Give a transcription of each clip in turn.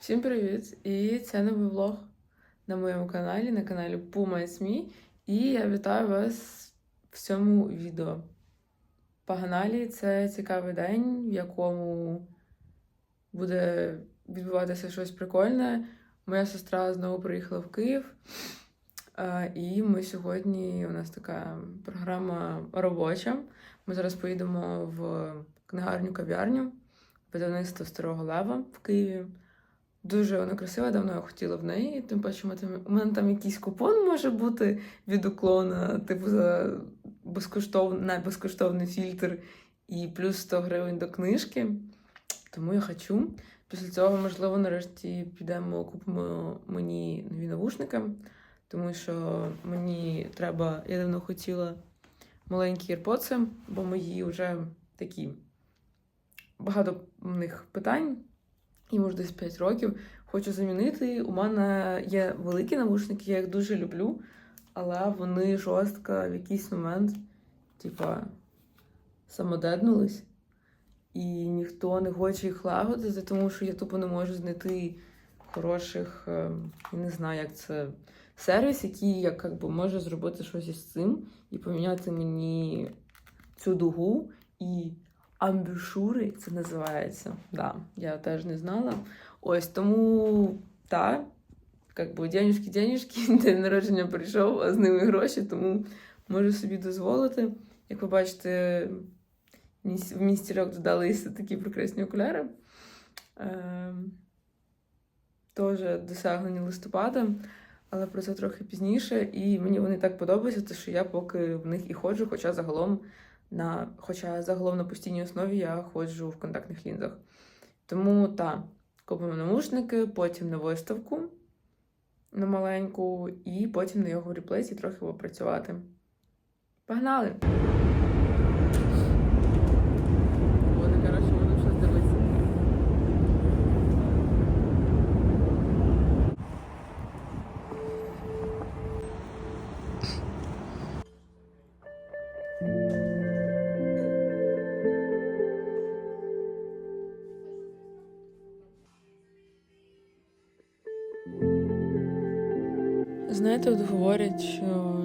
Всім привіт! І це новий влог на моєму каналі, на каналі Puma Me. І я вітаю вас в цьому відео. Паганалі це цікавий день, в якому буде відбуватися щось прикольне. Моя сестра знову приїхала в Київ. І ми сьогодні, у нас така програма робоча. Ми зараз поїдемо в книгарню кав'ярню видавництво Старого Лева в Києві. Дуже вона красива, давно я хотіла в неї. Тим паче, у мене там якийсь купон може бути від уклона, типу за безкоштовний, на безкоштовний фільтр і плюс 100 гривень до книжки. Тому я хочу. Після цього, можливо, нарешті підемо, купимо мені нові навушники, тому що мені треба, я давно хотіла маленькі AirPods, бо мої вже такі багато в них питань, їм вже десь 5 років. Хочу замінити. У мене є великі навушники, я їх дуже люблю, але вони жорстко в якийсь момент, типа, самодеднулись, і ніхто не хоче їх лагодити, тому що я тупо не можу знайти хороших, е, я не знаю, як це. Сервіс, який як, як би, може зробити щось із цим і поміняти мені цю дугу і амбушури це називається. Да, я теж не знала. Ось тому та, як би денежки, денежки, день народження прийшов, а з ними гроші, тому можу собі дозволити. Як ви бачите, в місті Рок додалися такі прекрасні окуляри. Ем, Теж досягнені листопада, але про це трохи пізніше. І мені вони так подобаються, що я поки в них і ходжу, хоча загалом на, хоча загалом на постійній основі я ходжу в контактних лінзах. Тому так, купимо навушники, потім на виставку на маленьку, і потім на його реплейсі трохи попрацювати. Погнали! Знаєте, от говорять, що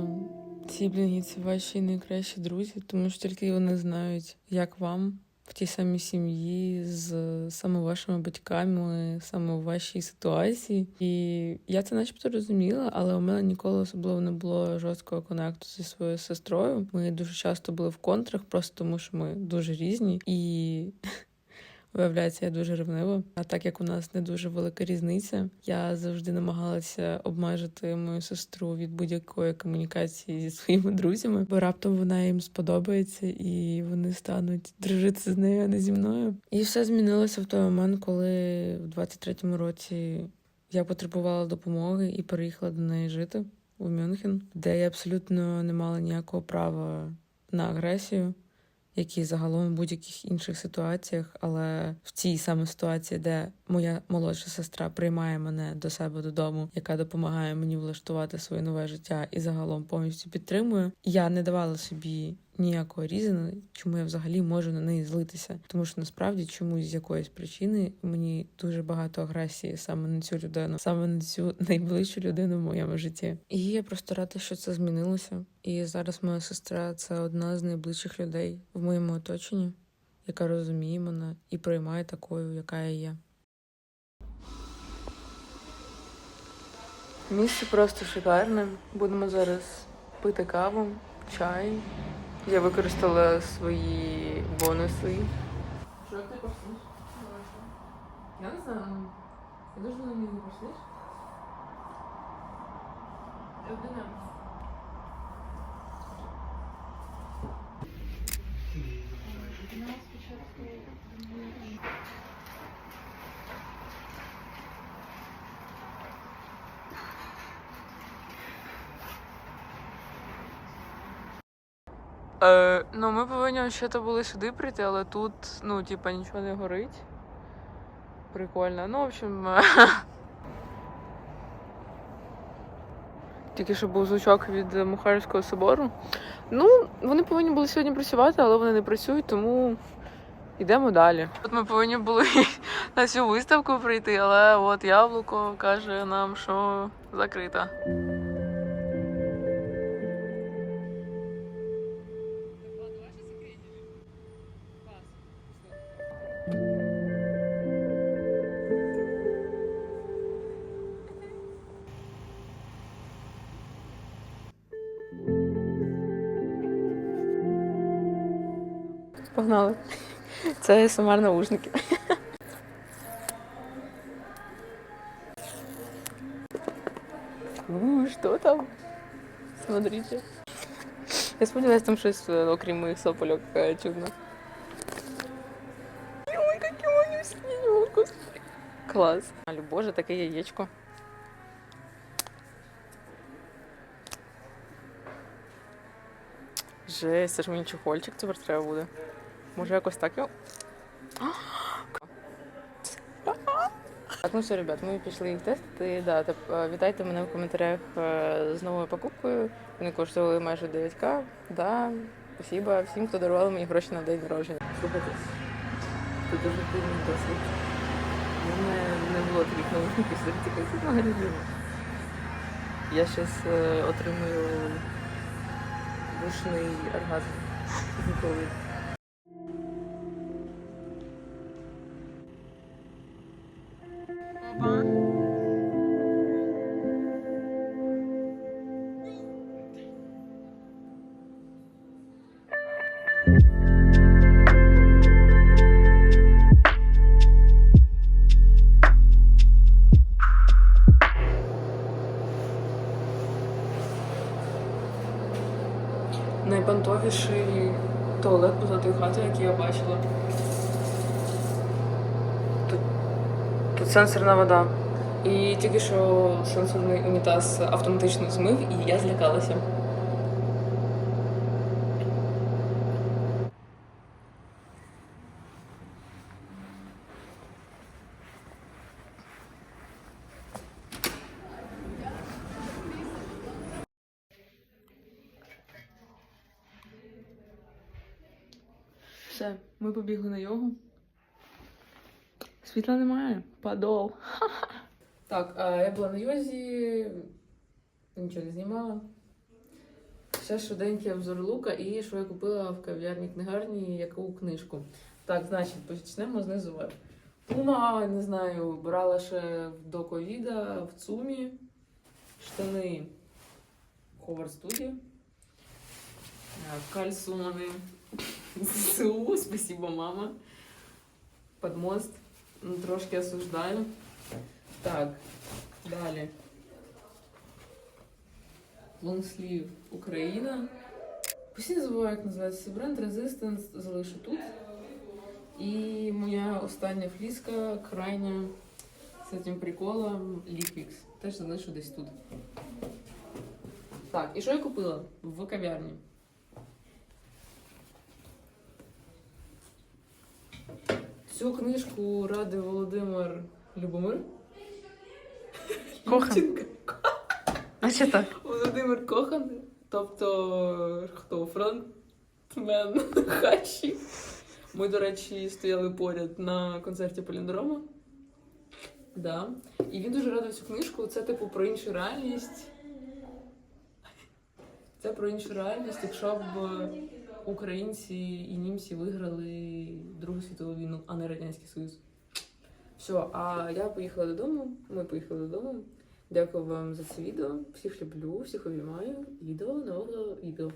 сіблінги це ваші найкращі друзі, тому що тільки вони знають, як вам в тій самій сім'ї з саме вашими батьками, саме в вашій ситуації. І я це начебто розуміла, але у мене ніколи особливо не було жорсткого конекту зі своєю сестрою. Ми дуже часто були в контрах, просто тому що ми дуже різні і. Виявляється, я дуже ревнива. А так як у нас не дуже велика різниця, я завжди намагалася обмежити мою сестру від будь-якої комунікації зі своїми друзями, бо раптом вона їм сподобається і вони стануть дружити з нею, а не зі мною. І все змінилося в той момент, коли в 23-му році я потребувала допомоги і переїхала до неї жити у Мюнхен, де я абсолютно не мала ніякого права на агресію як і загалом в будь-яких інших ситуаціях, але в цій саме ситуації, де моя молодша сестра приймає мене до себе додому, яка допомагає мені влаштувати своє нове життя і загалом повністю підтримує, я не давала собі ніякого різину, чому я взагалі можу на неї злитися. Тому що насправді чомусь з якоїсь причини мені дуже багато агресії саме на цю людину, саме на цю найближчу людину в моєму житті. І я просто рада, що це змінилося. І зараз моя сестра це одна з найближчих людей в моєму оточенні, яка розуміє мене і приймає такою, яка я є. Місце просто шикарне. Будемо зараз пити каву, чай. Я використала свої бонуси. Що ти пошлиш? Я не знаю. Я дуже на не пошлиш. Е, ну, ми повинні ще то були сюди прийти, але тут, ну, типа, нічого не горить. Прикольно. Ну, в общем. Тільки що був звучок від Мухарського собору. Ну, вони повинні були сьогодні працювати, але вони не працюють, тому Йдемо далі. От ми повинні були на цю виставку прийти, але от яблуко каже нам, що закрита. Погнали. Це СМР наушники. У, що там? Смотрите. Я сподіваюся, там щось, е, окрім моїх сопольок, е, чудно. Ой, які вони сніні, господи. Клас. Алю, боже, таке яєчко. Жесть, це ж мені чехольчик тепер треба буде. Може якось так. Так, ну все, ребят, ми пішли їх тестити. Да, теп, е, вітайте мене в коментарях е, з новою покупкою. Вони коштували майже 9к. Да, спасибо всім, хто дарували мені гроші на день народження. Слухайте, це дуже дивний досвід. У мене не було таких наушників, що тільки тут магазин. Я зараз отримую вушний оргазм. Ніколи. Бачила. Тут, тут сенсорна вода. І тільки що сенсорний унітаз автоматично змив, і я злякалася. Все, ми побігли на йогу. Світла немає. Подол. Так, я була на йозі, нічого не знімала. Ще швиденький обзор лука і що я купила в кав'ярні книгарні, яку книжку. Так, значить, почнемо знизу вверх. Пума, не знаю, брала ще до ковіда в ЦУМі. Штани Ховар Студіо. Кальсони. ЗСУ, спасибо, мама. Под мост. Ну, Трошки осуждаю. Так, далі. Лонгслів Україна. Постійно забуваю, як називається бренд Resistance, залишу тут. І моя остання фліска, крайня з цим приколом Liquix. Теж залишу десь тут. Так, і що я купила в кав'ярні? Цю книжку радив Володимир Любомир. Кохан. Юрченко. А що так? Володимир Кохан, тобто хто фронтмен хачі. Ми, до речі, стояли поряд на концерті Поліндрома. Да. І він дуже радив цю книжку. Це, типу, про іншу реальність. Це про іншу реальність, якщо б українці і німці виграли Другу світову війну, а не Радянський Союз. Все, а я поїхала додому. Ми поїхали додому. Дякую вам за це відео. Всіх люблю, всіх обіймаю. І до нового відео.